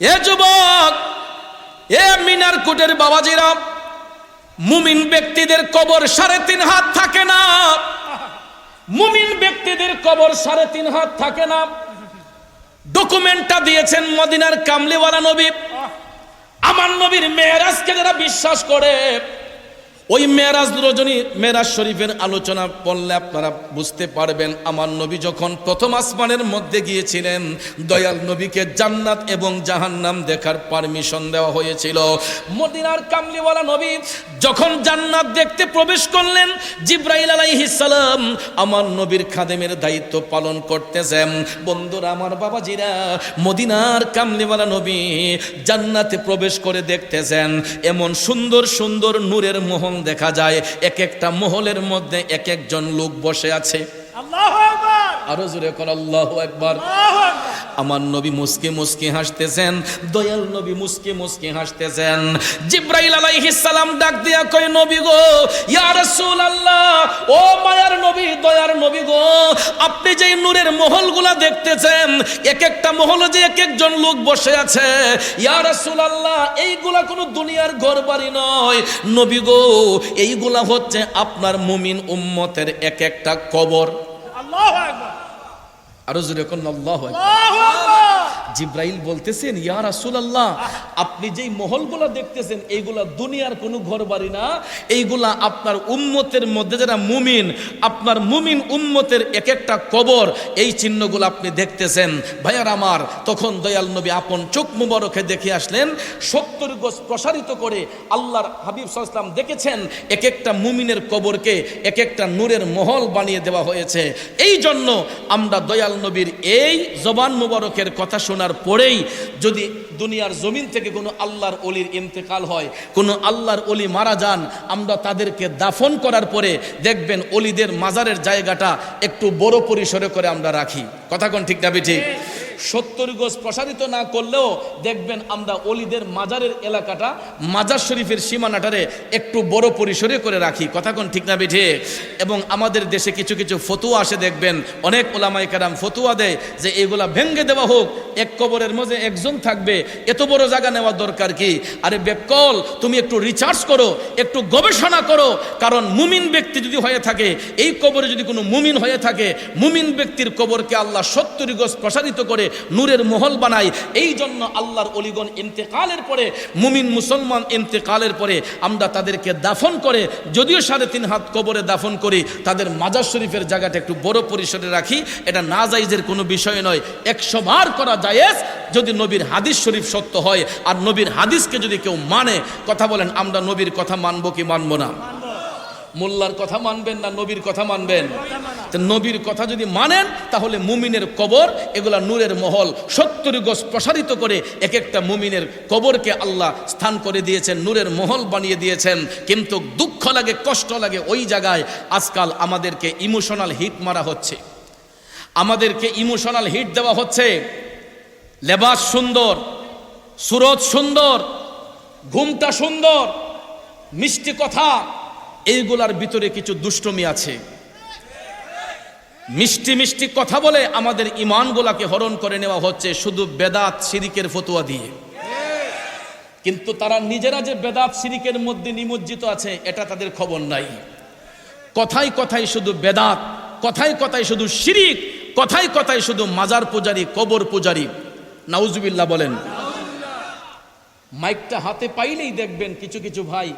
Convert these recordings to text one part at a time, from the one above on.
এ যুবক, এ মিনার কুটের বাবাজিরা, মুমিন ব্যক্তিদের কবর সাড়ে তিন হাত থাকে না। মুমিন ব্যক্তিদের কবর সাড়ে তিন হাত থাকে না। ডকুমেন্টটা দিয়েছেন মদিনার কামলিওয়ালা নবী। আমার নবীর মেয়েরাজকে যারা বিশ্বাস করে ওই মেয়েরাজ রজনী মেয়েরাজ শরীফের আলোচনা পড়লে আপনারা বুঝতে পারবেন, আমার নবী যখন প্রথম আসমানের মধ্যে গিয়েছিলেন, দয়াল নবীকে জান্নাত এবং জাহান্নাম দেখার পারমিশন দেওয়া হয়েছিল। মদিনার কামলিওয়ালা নবী যখন জান্নাত দেখতে প্রবেশ করলেন, জিব্রাইল সালাম আমার নবীর খাদেমের দায়িত্ব পালন করতেছেন। বন্ধুরা, আমার বাবাজিরা, মদিনার কামলিওয়ালা নবী জান্নাতে প্রবেশ করে দেখতেছেন, এমন সুন্দর সুন্দর নূরের মোহন দেখা যায় এক একটা মহলের মধ্যে এক একজন লোক বসে আছে। আরও জোরে কর আল্লাহ একবার আমার নবী মুসকে মুসকে হাসতেছেন, দয়াল নবী মুসকে মুসকে হাসতেছেন। জিব্রাইল আলাইহিস সালাম ডাক দিয়া কয়, নবী গো, ইয়া রাসূলুল্লাহ, ও মায়ার নবী, দয়ার নবী গো, আপনি যেই নূরের মহলগুলা দেখতেছেন এক একটা মহলে যে এক একজন লোক বসে আছে, ইয়া রাসূলুল্লাহ, এইগুলা কোনো দুনিয়ার ঘর বাড়ি নয়। নবী গো, এইগুলা হচ্ছে আপনার মুমিন উম্মতের এক একটা কবর। আল্লাহু আরও জোরে কোন আল্লাহ জিব্রাইল বলতেছেন, ইয়া রাসূলুল্লাহ, আপনি যেই মহলগুলা দেখতেছেন, এইগুলা দুনিয়ার কোনো ঘর বাড়ি না। এইগুলা আপনার উম্মতের মধ্যে যারা মুমিন, আপনার মুমিন উম্মতের এক একটা কবর, এই চিহ্নগুলো আপনি দেখতেছেন। ভাইয়ার আমার, তখন দয়াল নবী আপন চোখ মুবারকে দেখে আসলেন, সত্তর গজ প্রসারিত করে আল্লাহর হাবিব সাল্লাম দেখেছেন এক একটা মুমিনের কবরকে এক একটা নূরের মহল বানিয়ে দেওয়া হয়েছে। এই জন্য আমরা দয়াল নবীর এই জবান মুবারকের কথা শোনার পরেই যদি দুনিয়ার জমিন থেকে কোনো আল্লাহর অলির ইন্তেকাল হয়, কোনো আল্লাহর অলি মারা যান, আমরা তাদেরকে দাফন করার পরে দেখবেন অলিদের মাজারের জায়গাটা একটু বড় পরিসরে করে আমরা রাখি। কথা কোন ঠিক না ঠিক সত্তর গজ প্রসারিত না করলেও দেখবেন আমরা অলিদের মাজারের এলাকাটা মাজার শরীফের সীমানাটারে একটু বড় পরিসরে করে রাখি। কথা কোন ঠিক না বেঠে? এবং আমাদের দেশে কিছু কিছু ফতুয়া আসে দেখবেন, অনেক ওলামাই কারাম ফতুয়া দেয় যে এগুলা ভেঙ্গে দেওয়া হোক, এক কবরের মধ্যে একজন থাকবে, এত বড় জায়গা নেওয়া দরকার কি? আরে বেকল, তুমি একটু রিচার্জ করো, একটু গবেষণা করো, কারণ মুমিন ব্যক্তি যদি হয়ে থাকে, এই কবরে যদি কোনো মুমিন হয়ে থাকে, মুমিন ব্যক্তির কবরকে আল্লাহ সত্তর গজ প্রসারিত করে নূরের মহল বানায় এই জন্য আল্লাহর অলিগণ ইন্তেকালের পরে, মুমিন মুসলমান ইন্তেকালের পরে আমরা তাদেরকে দাফন করে, যদিও সাড়ে তিন হাত কবরে দাফন করি, তাদের মাজার শরীফের জায়গাটা একটু বড় পরিসরে রাখি। এটা না জাইজের কোনো বিষয় নয়। একশো বার করা জায়েজ যদি নবীর হাদিস শরীফ সত্য হয়, আর নবীর হাদিসকে যদি কেউ মানে কথা বলেন, আমরা নবীর কথা মানবো কি মানবো না? মোল্লার কথা মানবেন না নবীর কথা মানবেন? তো নবীর কথা যদি মানেন, তাহলে মুমিনের কবর, এগুলা নূরের মহল সত্তর গজ প্রসারিত করে এক একটা মুমিনের কবরকে আল্লাহ স্থান করে দিয়েছেন, নূরের মহল বানিয়ে দিয়েছেন। কিন্তু দুঃখ লাগে, কষ্ট লাগে ওই জায়গায় আজকাল আমাদেরকে ইমোশনাল হিট মারা হচ্ছে। আমাদেরকে ইমোশনাল হিট দেওয়া হচ্ছে। লেবাস সুন্দর, সুরত সুন্দর, ঘুমটা সুন্দর, মিষ্টি কথা, এইগুলার ভিতরে কিছু দুষ্টমি আছে। মিষ্টি মিষ্টি কথা বলে আমাদের ইমানগুলাকে হরণ করে নেওয়া হচ্ছে শুধু বেদাত সিরিকের ফতুয়া দিয়ে। কিন্তু তারা নিজেরা যে বেদাত সিরিকের মধ্যে নিমজ্জিত আছে, এটা তাদের খবর নাই। কথাই কথাই শুধু বেদাত কথাই কথাই শুধু শিরিক কথাই কথাই শুধু মাজার পূজারি, কবর পূজারি। নাউজুবিল্লাহ বলেন, মাইকটা হাতে পাইলেই দেখবেন কিছু কিছু ভাই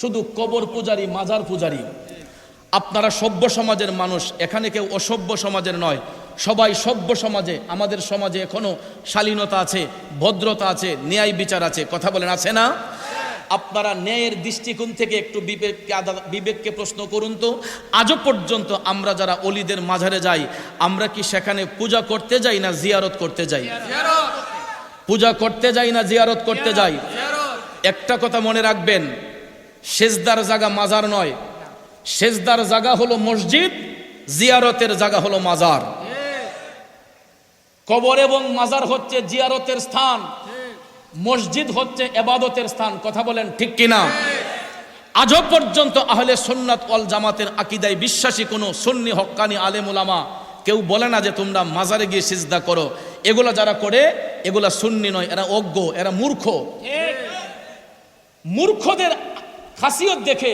শুধু কবর পূজারি, মাজার পূজারি। আপনারা সভ্য সমাজের মানুষ এখানে কেউ অসভ্য সমাজের নয়। সবাই সভ্য সমাজে আমাদের সমাজে এখনও শালীনতা আছে ভদ্রতা আছে ন্যায় বিচার আছে। কথা বলেন আছে না? আপনারা ন্যায়ের দৃষ্টিকোণ থেকে একটু বিবেককে বিবেককে প্রশ্ন করুন তো। আজও পর্যন্ত আমরা যারা অলিদের মাঝারে যাই আমরা কি সেখানে পূজা করতে যাই না জিয়ারত করতে যাই? পূজা করতে যাই না জিয়ারত করতে যাই? একটা কথা মনে রাখবেন সেজদার জায়গা মাজার নয় সেজদার জায়গা হলো মসজিদ জিয়ারতের জায়গা হলো মাজার। কবর এবং মাজার হচ্ছে জিয়ারতের স্থান মসজিদ হচ্ছে এবাদতের স্থান কথা বলেন ঠিক কিনা? আজও পর্যন্ত আহলে সুন্নাত অল জামাতের আকিদায় বিশ্বাসী কোনো সুন্নি হক্কানি আলেম উলামা কেউ বলে না যে তোমরা মাজারে গিয়ে সিজদা করো। এগুলা যারা করে এগুলা সুন্নি নয় এরা অজ্ঞ এরা মূর্খ। মূর্খদের খাসিয়ত দেখে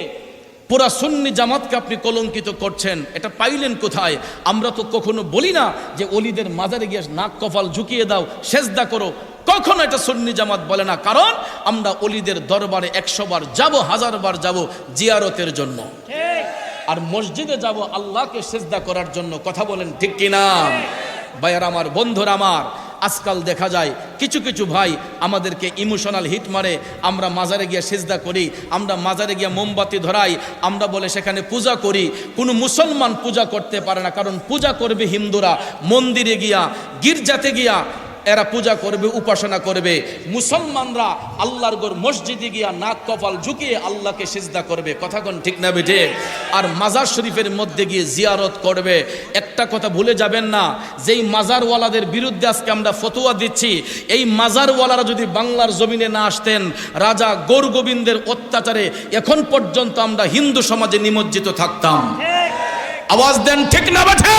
পুরা সুন্নি জামাতকে আপনি কলঙ্কিত করছেন, এটা পাইলেন কোথায়? আমরা তো কখনো বলি না যে অলিদের মাজারে গিয়ে নাক কপাল ঝুঁকিয়ে দাও, সেজদা করো। কখনো এটা সুন্নি জামাত বলে না, কারণ আমরা অলিদের দরবারে একশো বার যাব, হাজার বার যাব জিয়ারতের জন্য। আর মসজিদে যাব আল্লাহকে সেজদা করার জন্য, কথা বলেন ঠিক কিনা? ভাইয়ার আমার, বন্ধুরা আমার আজকাল দেখা যায়, কিছু কিছু ভাই আমাদেরকে ইমোশনাল হিট মারে, আমরা মাজারে গিয়ে সেজদা করি, আমরা মাজারে গিয়ে মোমবাতি ধরাই, আমরা বলে সেখানে পূজা করি। কোনো মুসলমান পূজা করতে পারে না, কারণ পূজা করবে হিন্দুরা। মন্দিরে গিয়া, গির্জাতে গিয়া এরা পূজা করবে, উপাসনা করবে। মুসলমানরা আল্লাহর গোর মসজিদে গিয়া নাক কপাল ঝুঁকিয়ে আল্লাহকে সিজদা করবে। কথা কোন ঠিক না বেঠে? আর মাজার শরীফের মধ্যে গিয়ে জিয়ারত করবে। একটা কথা ভুলে যাবেন না যেই মাজারওয়ালাদের বিরুদ্ধে আজকে আমরা ফতোয়া দিচ্ছি এই মাজারওয়ালারা যদি বাংলার জমিনে না আসতেন রাজা গৌর গোবিন্দের অত্যাচারে এখন পর্যন্ত আমরা হিন্দু সমাজে নিমজ্জিত থাকতাম। আওয়াজ দেন ঠিক না বেঠে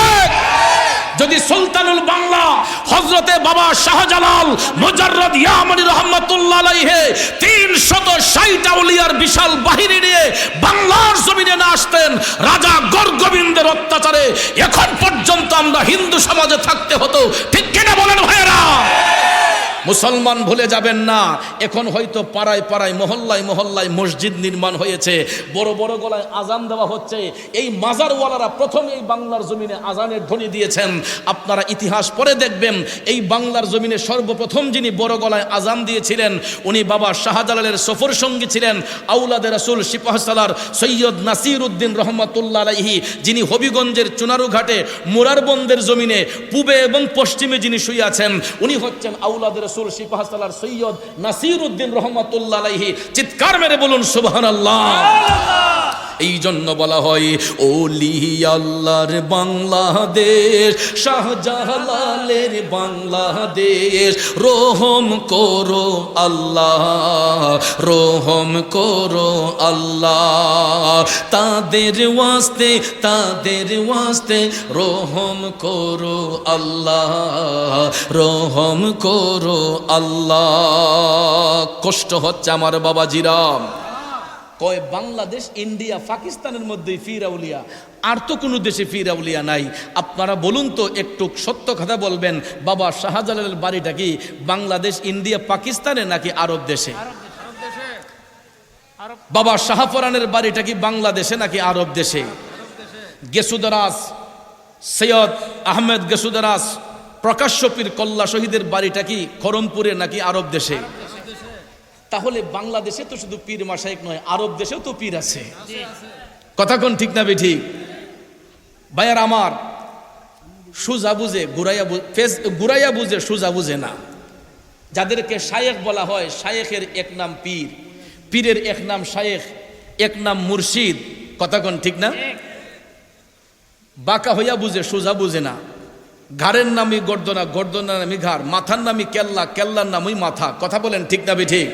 যদি সুলতানুল বাংলা হজরতে বাবা শাহজালাল মুজাররদ ইয়ামানি রহমাতুল্লাহ আলাইহি তিন শত ষাট আউলিয়ার বিশাল বাহিনী নিয়ে বাংলার জমিনে না আসতেন, রাজা গর্গবিন্দের অত্যাচারে এখন পর্যন্ত আমরা হিন্দু সমাজে থাকতে হতো। ঠিক কিনা বলেন ভাইয়েরা? মুসলমান ভুলে যাবেন না। এখন হয়তো পাড়ায় পাড়ায়, মহল্লায় মহল্লায় মসজিদ নির্মাণ হয়েছে। বড় বড় গলায় আজান দেওয়া হচ্ছে। এই মাজারওয়ালারা প্রথম এই বাংলার জমিনে আজানের ধ্বনি দিয়েছেন। আপনারা ইতিহাস পরে দেখবেন, এই বাংলার জমিনে সর্বপ্রথম যিনি বড় গলায় আজান দিয়েছিলেন, উনি বাবা শাহজালালের সফর সঙ্গী ছিলেন আউলাদের রাসুল সিপাহসালার সৈয়দ নাসির উদ্দিন রহমতুল্লাহ আলাইহি, যিনি হবিগঞ্জের চুনারুঘাটে মুরারবন্দের জমিনে পূবে এবং পশ্চিমে যিনি শুয়ে আছেন, উনি হচ্ছেন আউলাদের রসুল সিপাহসালার সৈয়দ নাসির উদ্দিন রহমতুল্লাহি চিৎকার মেরে বলুন সুবাহ আল্লাহ এই জন্য বলা হয়, ওলি আল্লাহর বাংলাদেশ, শাহজালালের বাংলাদেশ। রোহম করো আল্লাহ, রোহম করো আল্লাহ। তাদের ওয়াস্তে তাদের ওয়াস্তে রোহম করো আল্লাহ, রোহম করো আল্লাহ। কষ্ট হচ্ছে আমার বাবাজিরাম কয়, বাংলাদেশ, ইন্ডিয়া, পাকিস্তানের মধ্যেই ফিরাউলিয়া আর তো কোনো দেশে ফিরাউলিয়া নাই। আপনারা বলুন তো, একটু সত্য কথা বলবেন, বাবা শাহজালালের বাড়িটা কি বাংলাদেশ, ইন্ডিয়া, পাকিস্তানে নাকি আরব দেশে? বাবা শাহফরানের বাড়িটা কি বাংলাদেশে নাকি আরব দেশে? গেসুদরাস, সৈয়দ আহমেদ গেসুদরাস প্রকাশ্য পীর কল্লা শহীদের বাড়িটা কি খরমপুরে নাকি আরব দেশে? তাহলে বাংলাদেশে তো শুধু পীর মাসাইক নয় আরব দেশেও তো পীর আছে। কথা কোন ঠিক না ঠিক? ভাইয়ার আমার সুজা বুঝে গুরাইয়া ফেস গুরাইয়া বুঝে সুজা বুঝে না। যাদেরকে শায়েখ বলা হয় শায়েখের এক নাম পীর। পীরের এক নাম শায়েখ এক নাম মুর্শিদ। কথা কোন ঠিক না? বাঁকা হইয়া বুঝে সোজা বুঝে না। ঘাড়ের নামই গর্দনা গর্দনা নামই ঘাড় মাথার নামই কেল্লা কেল্লার নামই মাথা। কথা বলেন ঠিক না ঠিক?